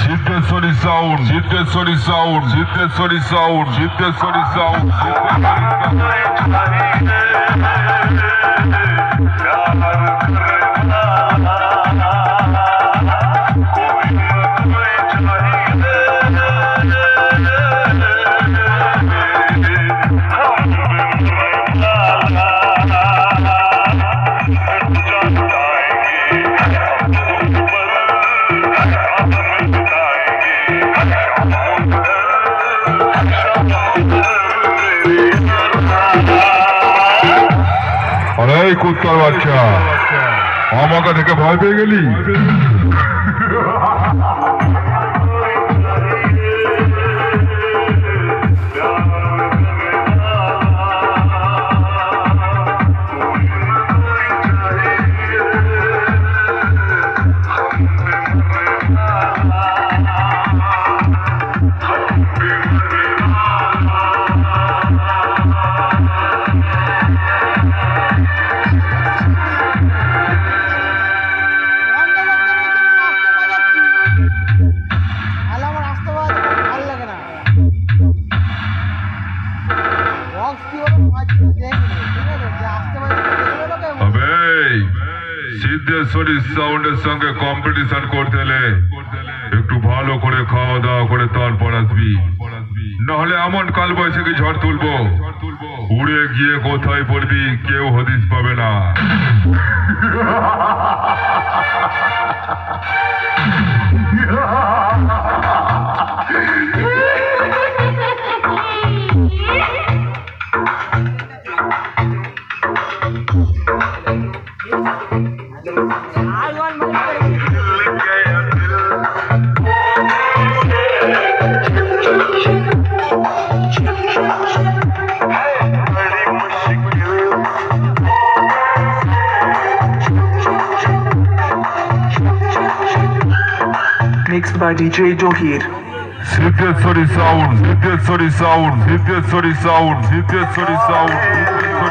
Siddheshwari sound Siddheshwari sound Siddheshwari sound Siddheshwari sound আরে এই কুত্তার বাচ্চা। আমাকে থেকে ভয় পেয়ে গেলি? সিদ্ধেশ্বরী সাউন্ডের সঙ্গে কম্পিটিশন করতে একটু ভালো করে খাওয়া দাওয়া করে তারপর আসবি। নাহলে এমন কাল বৈশাখী ঝড় তুলবো, উড়ে গিয়ে কোথায় পড়বি কেউ হদিস পাবে না। mixed by DJ Dohir. Secret sound, secret sound, secret sound, secret sound, sound.